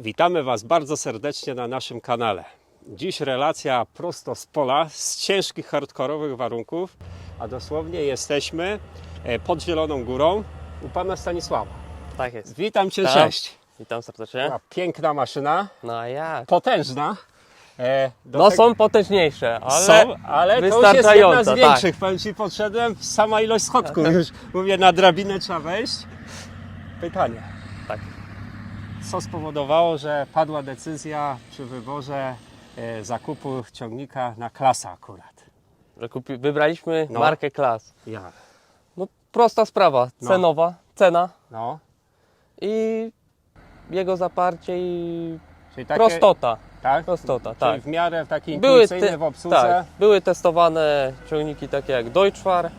Witamy Was bardzo serdecznie na naszym kanale. Dziś relacja prosto z pola, z ciężkich, hardkorowych warunków, a dosłownie jesteśmy e, pod Zieloną Górą u Pana Stanisława. Tak jest. Witam Cię, Tak. cześć. Witam serdecznie. A, Piękna maszyna, No a jak? potężna. E, No tego- są potężniejsze, ale, są, ale to już jest jedna z wystarczająca, większych. Powiem Ci, podszedłem, sama ilość schodków już, mówię, na drabinę trzeba wejść. Pytanie. Tak. Co spowodowało, że padła decyzja przy wyborze e, zakupu ciągnika na klasę akurat? Wybraliśmy No. markę Klas. Ja. No prosta sprawa, No. cenowa, cena No, i jego zaparcie i czyli takie, prostota. Tak? Prostota, Czyli tak. w miarę taki Były, te, w obsłudze. tak, były testowane ciągniki takie jak Deutschwar, y,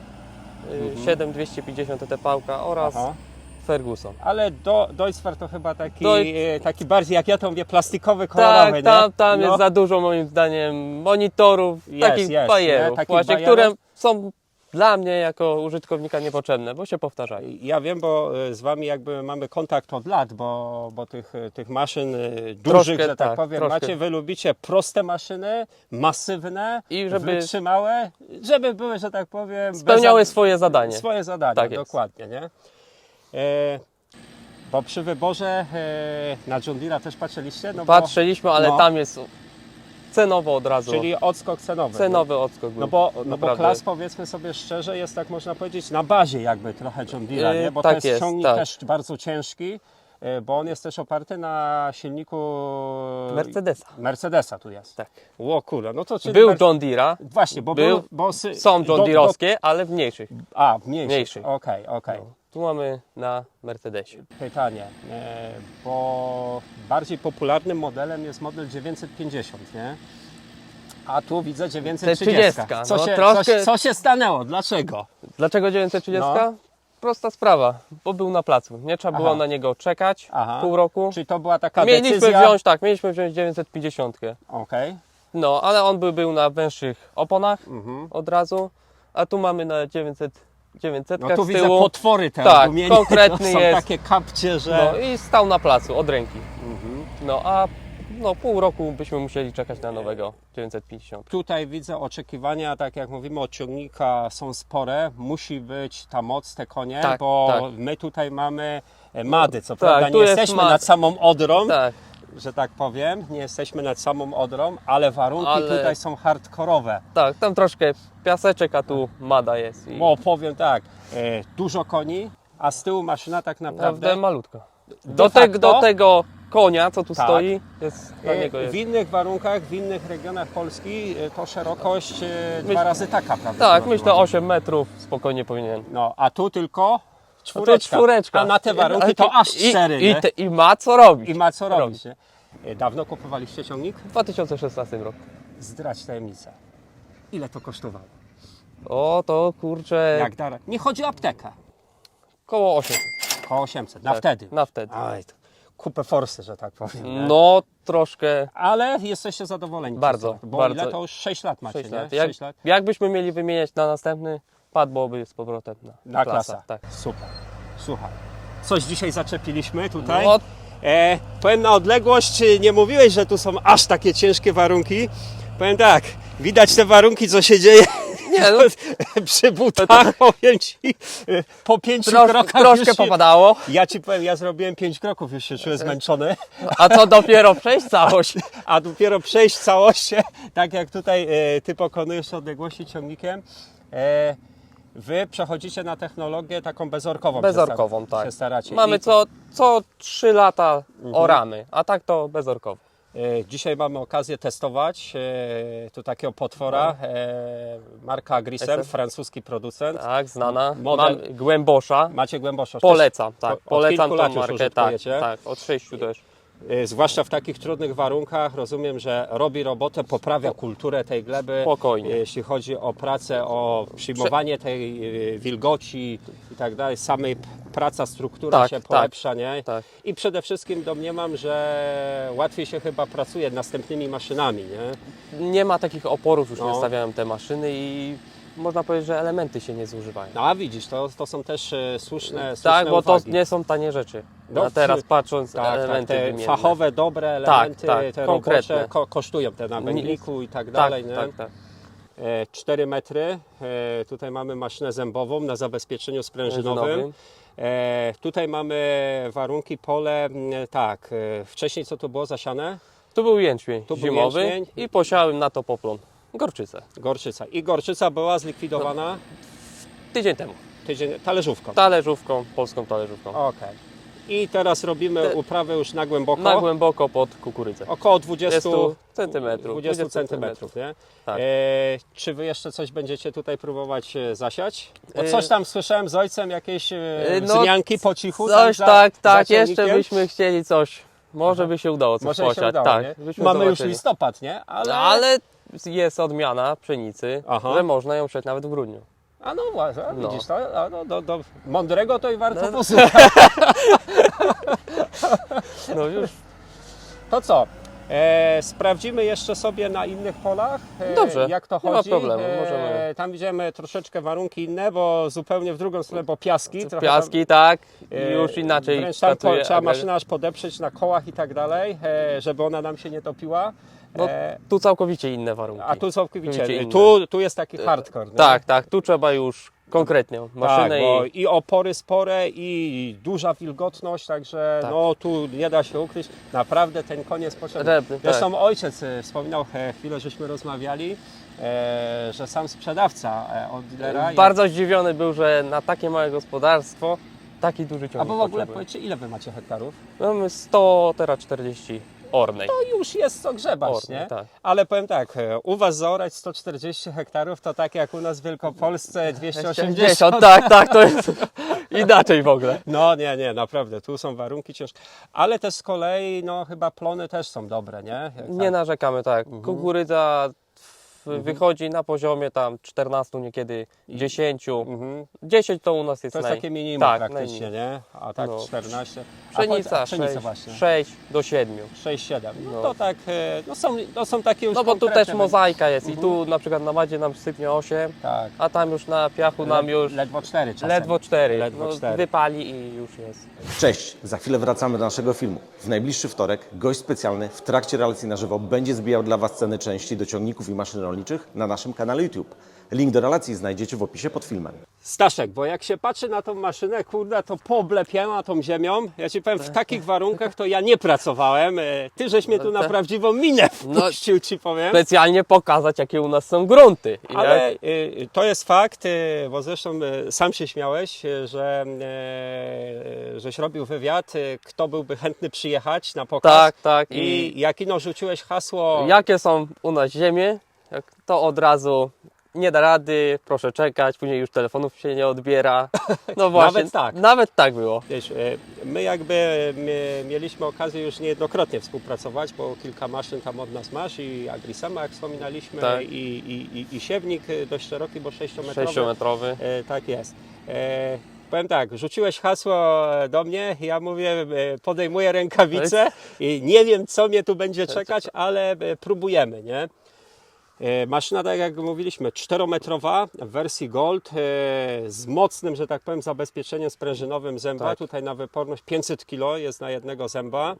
Mhm. 7250 TP oraz Aha. Ferguson. Ale do, Deutschfar to chyba taki, e, taki bardziej, jak ja to mówię, plastikowy, kolorowy, Tak, tam, tam No. jest za dużo moim zdaniem monitorów, Jest, takich jest, bajerów? Takich właśnie, bajerów. które są dla mnie jako użytkownika niepotrzebne, bo się powtarzają. Ja wiem, bo e, z Wami jakby mamy kontakt od lat, bo, bo tych, e, tych maszyn dużych, Troszkę, że tak, tak, powiem, troszkę. macie. Wy lubicie proste maszyny, masywne, I żeby- wytrzymałe, żeby były, że tak powiem... Spełniały bez- swoje zadanie. Swoje zadanie, Tak dokładnie, nie? E, bo przy wyborze e, na John Deere'a też patrzyliście? No Patrzyliśmy, ale no. tam jest cenowo od razu. Bo, czyli odskok cenowy. Cenowy odskok był. No bo, no bo klas powiedzmy sobie szczerze jest tak można powiedzieć na bazie jakby trochę John Deere'a, Yy, nie? Bo tak to jest, jest, ciągnik tak. też bardzo ciężki, bo on jest też oparty na silniku Mercedesa. Mercedesa tu jest. Tak. Ło kurde, no to czyli Był Mer- John Deere'a, Właśnie, bo był- był, bo sy... są John do- Deere'owskie, ale w mniejszych. A, mniejszy. Mniejszy. Okej, okej. No, tu mamy na Mercedesie. Pytanie, e, bo bardziej popularnym modelem jest model 950, nie? A tu widzę 930. 930, Co, no się, troszkę- co, co się stanęło? Dlaczego? Dlaczego 930? No. Prosta sprawa, bo był na placu. Nie trzeba było Aha. na niego czekać Aha. pół roku. Czy to była taka Mieliśmy decyzja? wziąć, tak, mieliśmy wziąć 950. Okej. No, ale on by był na węższych oponach Mhm. od razu, a tu mamy na 900, 900 No tu z widzę tyłu. potwory te Tak, konkretny to są jest. takie kapcie, że... No i stał na placu od ręki. Mhm. No a no, pół roku byśmy musieli czekać na nowego 950. Tutaj widzę oczekiwania, tak jak mówimy, od ciągnika są spore. Musi być ta moc, te konie, Tak, bo tak. my tutaj mamy mady, co Tak, prawda nie jest jesteśmy mad. nad samą Odrą, Tak, że tak powiem, nie jesteśmy nad samą Odrą, ale warunki Ale- tutaj są hardkorowe. tak, tam troszkę piaseczek, a tu mada jest. I Bo powiem tak, e, dużo koni, a z tyłu maszyna tak naprawdę... naprawdę malutko. de Do, te, facto- do tego konia, co tu Tak. stoi, jest, dla E, niego jest. W innych warunkach, w innych regionach Polski e, to szerokość e, dwa razy taka, prawda? Tak, myślę 8 metrów spokojnie powinien. No, a tu tylko A tu czwóreczka. czwóreczka. A na te warunki to aż i, cztery, i, te, I ma co robić. I ma co Robi. robić, nie? E, Dawno kupowaliście ciągnik? W 2016 roku. Zdrać tajemnicę. Ile to kosztowało? O, to kurczę, Jak dar... Nie chodzi o aptekę. koło 800. Koło 800, na tak, wtedy. Na wtedy. Aj, to kupę forsy, że tak powiem. nie? No, troszkę Ale jesteście zadowoleni. Bardzo, Bo bardzo. ile to już 6 lat macie, 6 nie? lat. Jak, 6 lat. Jakbyśmy mieli wymieniać na następny, padłoby z powrotem na, Na klasa. klasa. Tak. Super. Słuchaj. Coś dzisiaj zaczepiliśmy tutaj. No, E, powiem na odległość, nie mówiłeś, że tu są aż takie ciężkie warunki. Powiem tak, widać te warunki, co się dzieje nie, no, przy butach, powiem Ci, e, po pięciu trosz, krokach troszkę już się, popadało, Ja Ci powiem, ja zrobiłem pięć kroków, już się czułem zmęczony, a co dopiero przejść całość. a dopiero przejść całość, tak jak tutaj e, Ty pokonujesz odległości ciągnikiem, e, Wy przechodzicie na technologię taką bezorkową. Bezorkową, się tak. Się staracie. Mamy I- co, co 3 lata Mhm. oramy, a tak to bezorkowo. E, Dzisiaj mamy okazję testować e, tu takiego potwora, e, marka Grisem, francuski producent. Tak, znana. Model- Mam Głębosza. Macie głębosza. Polecam, tak. Polecam tą markę, tak, tak. Od 6 też. E, Zwłaszcza w takich trudnych warunkach, rozumiem, że robi robotę, poprawia kulturę tej gleby. Spokojnie. Jeśli chodzi o pracę, o przyjmowanie tej e, wilgoci i tak dalej, samej praca, struktura Tak, się tak, polepsza, nie? tak. I przede wszystkim domniemam, że łatwiej się chyba pracuje następnymi maszynami, nie? Nie ma takich oporów, już No. nie stawiałem te maszyny i można powiedzieć, że elementy się nie zużywają. No a widzisz, to, to są też słuszne, słuszne tak, bo uwagi. to nie są tanie rzeczy. No, a teraz patrząc Tak, tak, elementy te wymienne. fachowe, dobre elementy, tak, te konkretne. robocze ko kosztują te na wędliku i tak tak, dalej. tak, tak. E, 4 metry. E, tutaj mamy maszynę zębową na zabezpieczeniu sprężynowym. Sprężynowym. E, tutaj mamy warunki pole, tak, wcześniej co to było zasiane? Tu był jęczmień Tu był zimowy jęczmień. i posiałem na to poplon. Gorczycę. Gorczyca. I gorczyca była zlikwidowana Tydzień temu. tydzień, talerzówką. Talerzówką, polską talerzówką. Okej. I teraz robimy Te- uprawę już na głęboko. Na głęboko pod kukurydzę. Około 20 20 centymetrów. 20 20 centymetrów, nie? Tak. E, czy wy jeszcze coś będziecie tutaj próbować e, zasiać? Bo E, coś tam słyszałem z ojcem, jakieś e, E, no, wzmianki po cichu. Coś za- tak, za tak, ciągnikiem? jeszcze byśmy chcieli coś. Może by się udało coś Może się posiać. udało, tak, nie? byśmy Mamy już zobaczyli. listopad, nie? Ale... No, ale jest odmiana pszenicy, Aha. że można ją przeć nawet w grudniu. A no właśnie, a No. widzisz, to, a no, do, do mądrego to i warto No, no. posłuchać. No już To co? E, sprawdzimy jeszcze sobie na innych polach, e, Dobrze, jak to nie ma chodzi. problemu, E, możemy. Tam widzimy troszeczkę warunki inne, bo zupełnie w drugą stronę, bo piaski. trochę piaski, tak, tam, e, już inaczej Wręcz tam po, trzeba maszynę aż podeprzeć na kołach i tak dalej, e, żeby ona nam się nie topiła. No, E, tu całkowicie inne warunki. a tu całkowicie, inne. tu, tu jest taki hardcore. nie? Tak, tak, tu trzeba już konkretnie maszynę Tak, i i opory spore, i duża wilgotność, także Tak. no tu nie da się ukryć. Naprawdę ten jest potrzebny. Drewny, tak. Zresztą ojciec e, wspominał e, chwilę, żeśmy rozmawiali, że sam sprzedawca od dealera. bardzo zdziwiony był, że na takie małe gospodarstwo taki duży ciągnik a bo w ogóle potrzebuje. powiedzcie, ile wy macie hektarów? Mamy 100, teraz 40 ornej. To już jest co grzebać, nie? tak. Ale powiem tak, e, u was zaorać 140 hektarów to tak jak u nas w Wielkopolsce 280. 80, tak, tak, to jest inaczej w ogóle. No nie, nie, naprawdę, tu są warunki ciężkie. Ale też z kolei, no chyba plony też są dobre, nie? Jak Nie tak. narzekamy, tak. Mhm. Kukurydza w- wychodzi na poziomie tam 14, niekiedy 10. Mhm. 10 to u nas jest, To jest naj... takie minimum tak, praktycznie, najmniej. nie? A tak No. 14. A Pszenica, a pszenica 6, właśnie. 6 do 7. 6-7. No, No. to tak, e, no są, to są takie już No bo tu też mozaika jest i Mhm. tu na przykład na wadzie nam sypnie 8, Tak. a tam już na piachu nam już Ledwo 4 czasem. ledwo 4. Ledwo no, cztery. Wypali i już jest. Cześć, za chwilę wracamy do naszego filmu. W najbliższy wtorek gość specjalny w trakcie relacji na żywo będzie zbijał dla Was ceny części do ciągników i maszyn rolniczych na naszym kanale YouTube. Link do relacji znajdziecie w opisie pod filmem. Staszek, bo jak się patrzy na tą maszynę, kurde, to pooblepiała tą ziemią. Ja Ci powiem, w takich warunkach to ja nie pracowałem. E, Ty żeś mnie tu na prawdziwą minę No. wpuścił, Ci powiem. Specjalnie pokazać, jakie u nas są grunty. I Ale jak- y, to jest fakt, y, bo zresztą y, sam się śmiałeś, y, że y, żeś robił wywiad, y, kto byłby chętny przyjechać na pokaz. Tak, tak. I jak ino rzuciłeś hasło, Jakie są u nas ziemie, to od razu nie da rady, proszę czekać, później już telefonów się nie odbiera. No właśnie. Nawet tak. Nawet tak było. wiesz, y, my jakby my mieliśmy okazję już niejednokrotnie współpracować, bo kilka maszyn tam od nas masz i Agrisema, jak wspominaliśmy, Tak. i, i, i, i siewnik y, dość szeroki, bo 6-metrowy. 6-metrowy. E, tak jest. E, powiem tak, rzuciłeś hasło do mnie, ja mówię, e, podejmuję rękawice i nie wiem, co mnie tu będzie czekać, ale e, próbujemy, nie? E, Maszyna, tak jak mówiliśmy, 4-metrowa w wersji Gold e, z mocnym, że tak powiem, zabezpieczeniem sprężynowym zęba. Tak. Tutaj na wyporność 500 kg jest na jednego zęba.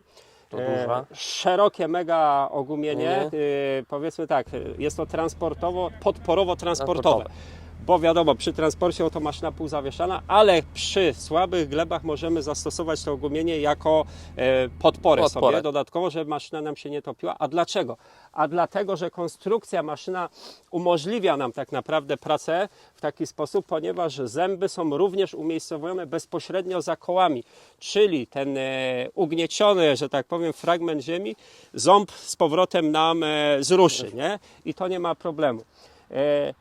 To duża. szerokie mega ogumienie. Mhm. E, powiedzmy tak, e, jest to transportowo, podporowo-transportowe. Transportowe. Bo wiadomo, przy transporcie to maszyna półzawieszana, ale przy słabych glebach możemy zastosować to ogumienie jako e, podporę, Podporę. sobie dodatkowo, żeby maszyna nam się nie topiła. A dlaczego? A dlatego, że konstrukcja maszyna umożliwia nam tak naprawdę pracę w taki sposób, ponieważ zęby są również umiejscowione bezpośrednio za kołami, czyli ten e, ugnieciony, że tak powiem, fragment ziemi, ząb z powrotem nam e, zruszy, nie? I to nie ma problemu. E,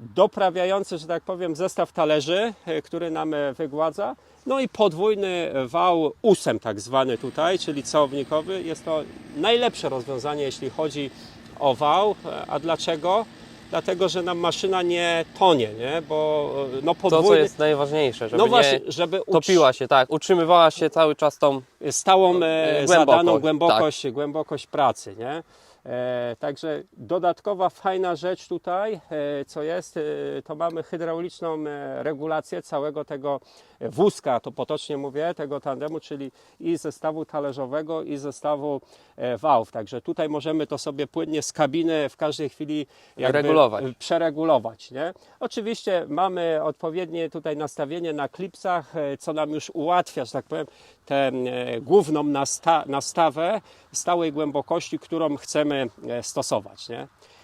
doprawiający, że tak powiem, zestaw talerzy, e, który nam e, wygładza. No i podwójny wał ósem tak zwany tutaj, czyli całownikowy. Jest to najlepsze rozwiązanie, jeśli chodzi o wał. E, A dlaczego? Dlatego, że nam maszyna nie tonie, nie? Bo no To, co podwójny... jest najważniejsze, żeby no właśnie, nie żeby utrz- topiła się, tak, utrzymywała się cały czas tą stałą Głębokość, zadaną tak. głębokość, głębokość pracy, nie? E, także dodatkowa fajna rzecz tutaj, e, co jest, e, to mamy hydrauliczną regulację całego tego wózka, to potocznie mówię, tego tandemu, czyli i zestawu talerzowego i zestawu e, wałów. Także tutaj możemy to sobie płynnie z kabiny w każdej chwili jakby Regulować. e, przeregulować. Nie? Oczywiście mamy odpowiednie tutaj nastawienie na klipsach, e, co nam już ułatwia, że tak powiem, tę e, główną nasta- nastawę stałej głębokości, którą chcemy e, stosować. Nie?